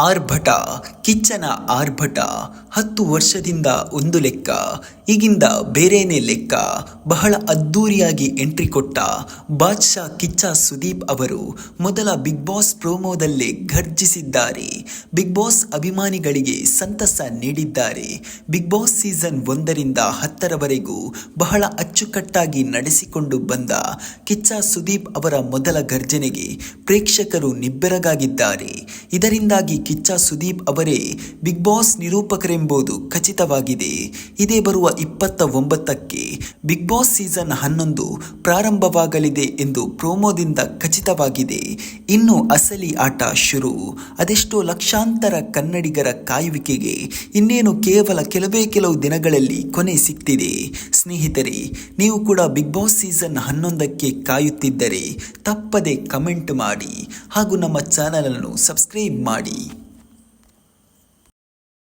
ಆರ್ಭಟ, ಕಿಚ್ಚನ ಆರ್ಭಟ, ಹತ್ತು ವರ್ಷದಿಂದ ಒಂದು ಲೆಕ್ಕ, ಈಗಿಂದ ಬೇರೇನೆ ಲೆಕ್ಕ, ಬಹಳ ಅದ್ದೂರಿಯಾಗಿ ಎಂಟ್ರಿ ಕೊಟ್ಟ ಬಾದ್ಶಾ ಕಿಚ್ಚ ಸುದೀಪ್ ಅವರು ಮೊದಲ ಬಿಗ್ ಬಾಸ್ ಪ್ರೋಮೋದಲ್ಲೇ ಘರ್ಜಿಸಿದ್ದಾರೆ. ಬಿಗ್ ಬಾಸ್ ಅಭಿಮಾನಿಗಳಿಗೆ ಸಂತಸ ನೀಡಿದ್ದಾರೆ. ಬಿಗ್ ಬಾಸ್ ಸೀಸನ್ ಒಂದರಿಂದ ಹತ್ತರವರೆಗೂ ಬಹಳ ಅಚ್ಚುಕಟ್ಟಾಗಿ ನಡೆಸಿಕೊಂಡು ಬಂದ ಕಿಚ್ಚ ಸುದೀಪ್ ಅವರ ಮೊದಲ ಗರ್ಜನೆಗೆ ಪ್ರೇಕ್ಷಕರು ನಿಬ್ಬೆರಗಾಗಿದ್ದಾರೆ. ಇದರಿಂದಾಗಿ ಕಿಚ್ಚ ಸುದೀಪ್ ಅವರೇ ಬಿಗ್ ಬಾಸ್ ನಿರೂಪಕರೆಂಬುದು ಖಚಿತವಾಗಿದೆ. ಇದೇ ಬರುವ ಇಪ್ಪತ್ತ ಒಂಬತ್ತಕ್ಕೆ ಬಿಗ್ ಬಾಸ್ ಸೀಸನ್ ಹನ್ನೊಂದು ಪ್ರಾರಂಭವಾಗಲಿದೆ ಎಂದು ಪ್ರೋಮೋದಿಂದ ಖಚಿತವಾಗಿದೆ. ಇನ್ನು ಅಸಲಿ ಆಟ ಶುರು. ಅದೆಷ್ಟೋ ಲಕ್ಷಾಂತರ ಕನ್ನಡಿಗರ ಕಾಯುವಿಕೆಗೆ ಇನ್ನೇನು ಕೇವಲ ಕೆಲವೇ ಕೆಲವು ದಿನಗಳಲ್ಲಿ ಕೊನೆ ಸಿಗ್ತಿದೆ ಸ್ನೇಹಿತರೆ, ನೀವು ಕೂಡ ಬಿಗ್ ಬಾಸ್ ಸೀಸನ್ ಹನ್ನೊಂದಕ್ಕೆ ಕಾಯುತ್ತಿದ್ದರೆ ತಪ್ಪದೆ ಕಮೆಂಟ್ ಮಾಡಿ ಹಾಗೂ ನಮ್ಮ ಚಾನಲನ್ನು ಸಬ್ಸ್ಕ್ರೈಬ್ ಮಾಡಿ.